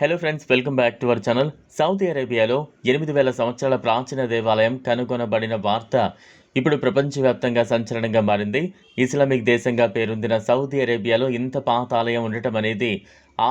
Hello friends welcome back to our channel Saudi అరేబియాలో ఎనిమిది వేల సంవత్సరాల ప్రాచీన దేవాలయం కనుగొనబడిన వార్త ఇప్పుడు ప్రపంచవ్యాప్తంగా సంచలనంగా మారింది. ఇస్లామిక్ దేశంగా పేరొందిన సౌదీ అరేబియాలో ఇంత పాత ఆలయం ఉండటం అనేది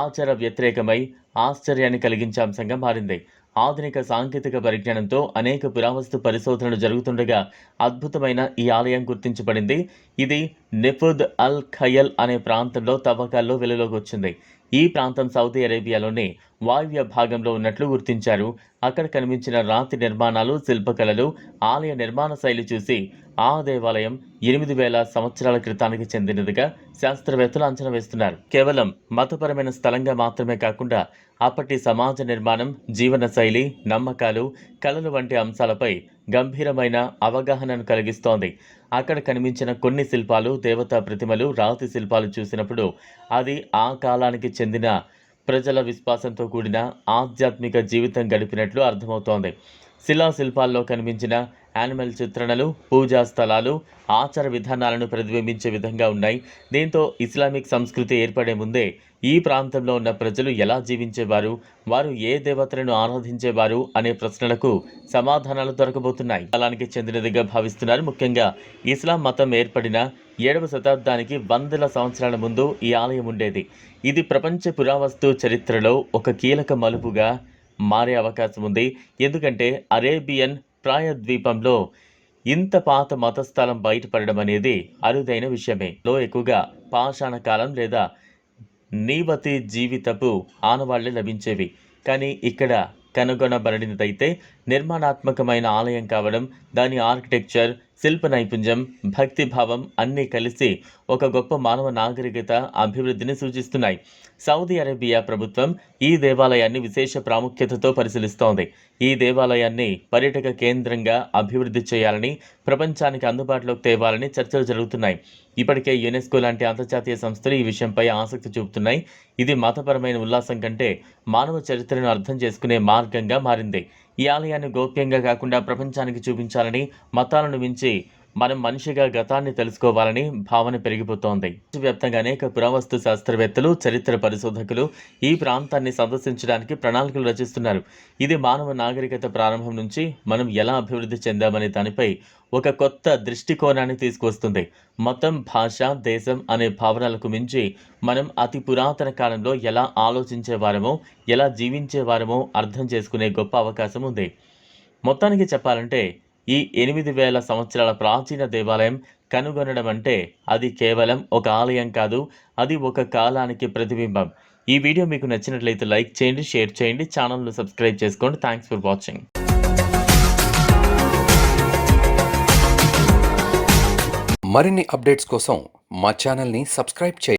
ఆచార వ్యతిరేకమై ఆశ్చర్యాన్ని కలిగించే అంశంగా మారింది. ఆధునిక సాంకేతిక పరిజ్ఞానంతో అనేక పురావస్తు పరిశోధనలు జరుగుతుండగా అద్భుతమైన ఈ ఆలయం గుర్తించబడింది. ఇది నెఫుద్ అల్ ఖయల్ అనే ప్రాంతంలో తవ్వకాల్లో వెలుగులోకి వచ్చింది. ఈ ప్రాంతం సౌదీ అరేబియాలోని వాయువ్య భాగంలో ఉన్నట్లు గుర్తించారు. అక్కడ కనిపించిన రాతి నిర్మాణాలు శిల్పకళలు ఆలయ నిర్మాణ శైలి చూసి ఆ దేవాలయం ఎనిమిది వేల సంవత్సరాల క్రితానికి చెందినదిగా శాస్త్రవేత్తలు అంచనా వేస్తున్నారు. కేవలం మతపరమైన స్థలంగా మాత్రమే కాకుండా అప్పటి సమాజ నిర్మాణం జీవన శైలి నమ్మకాలు కళలు వంటి అంశాలపై గంభీరమైన అవగాహనను కలిగిస్తోంది. అక్కడ కనిపించిన కొన్ని శిల్పాలు దేవతా ప్రతిమలు రాతి శిల్పాలు చూసినప్పుడు అది ఆ కాలానికి చెందిన ప్రజల విశ్వాసంతో కూడిన ఆధ్యాత్మిక జీవితం గడిపినట్లు అర్థమవుతోంది. శిలా శిల్పాల్లో కనిపించిన యానిమల్ చిత్రణలు పూజా స్థలాలు ఆచార విధానాలను ప్రతిబింబించే విధంగా ఉన్నాయి. దీంతో ఇస్లామిక్ సంస్కృతి ఏర్పడే ముందే ఈ ప్రాంతంలో ఉన్న ప్రజలు ఎలా జీవించేవారు వారు ఏ దేవతలను ఆరాధించేవారు అనే ప్రశ్నలకు సమాధానాలు దొరకబోతున్నాయి. కాలానికి చెందినదిగా భావిస్తున్నారు. ముఖ్యంగా ఇస్లాం మతం ఏర్పడిన ఏడవ శతాబ్దానికి వందల సంవత్సరాల ముందు ఈ ఆలయం ఉండేది. ఇది ప్రపంచ పురావస్తు చరిత్రలో ఒక కీలక మలుపుగా మారే అవకాశం ఉంది. ఎందుకంటే అరేబియన్ ప్రాయద్వీపంలో ఇంత పాత మతస్థలం బయటపడడం అనేది అరుదైన విషయమే. లో ఎక్కువగా పాషాణ కాలం లేదా నీవతి జీవితపు ఆనవాళ్ళే లభించేవి. కానీ ఇక్కడ కనుగొనబడినదైతే నిర్మాణాత్మకమైన ఆలయం కావడం దాని ఆర్కిటెక్చర్ శిల్ప నైపుణ్యం భక్తిభావం అన్నీ కలిసి ఒక గొప్ప మానవ నాగరికత అభివృద్ధిని సూచిస్తున్నాయి. సౌదీ అరేబియా ప్రభుత్వం ఈ దేవాలయాన్ని విశేష ప్రాముఖ్యతతో పరిశీలిస్తోంది. ఈ దేవాలయాన్ని పర్యాటక కేంద్రంగా అభివృద్ధి చేయాలని ప్రపంచానికి అందుబాటులోకి తేవాలని చర్చలు జరుగుతున్నాయి. ఇప్పటికే యునెస్కో లాంటి అంతర్జాతీయ సంస్థలు ఈ విషయంపై ఆసక్తి చూపుతున్నాయి. ఇది మతపరమైన ఉల్లాసం కంటే మానవ చరిత్రను అర్థం చేసుకునే మార్గంగా మారింది. ఈ ఆలయాన్ని గోప్యంగా కాకుండా ప్రపంచానికి చూపించాలని మతాలను మించి మనం మనిషిగా గతాన్ని తెలుసుకోవాలని భావన పెరిగిపోతోంది. వ్యాప్తంగా అనేక పురావస్తు శాస్త్రవేత్తలు చరిత్ర పరిశోధకులు ఈ ప్రాంతాన్ని సందర్శించడానికి ప్రణాళికలు రచిస్తున్నారు. ఇది మానవ నాగరికత ప్రారంభం నుంచి మనం ఎలా అభివృద్ధి చెందామనే దానిపై ఒక కొత్త దృష్టికోణాన్ని తీసుకువస్తుంది. మతం భాష దేశం అనే భావనలకు మించి మనం అతి పురాతన కాలంలో ఎలా ఆలోచించేవారమో ఎలా జీవించేవారమో అర్థం చేసుకునే గొప్ప అవకాశం ఉంది. మొత్తానికి చెప్పాలంటే ఈ ఎనిమిది వేల సంవత్సరాల ప్రాచీన దేవాలయం కనుగొనడం అంటే అది కేవలం ఒక ఆలయం కాదు అది ఒక కాలానికి ప్రతిబింబం. ఈ వీడియో మీకు నచ్చినట్లయితే లైక్ చేయండి షేర్ చేయండి ఛానల్ను సబ్స్క్రైబ్ చేసుకోండి. థ్యాంక్స్ ఫర్ వాచింగ్ మరిన్ని అప్డేట్స్ కోసం మా ఛానల్ని సబ్స్క్రైబ్ చేయండి.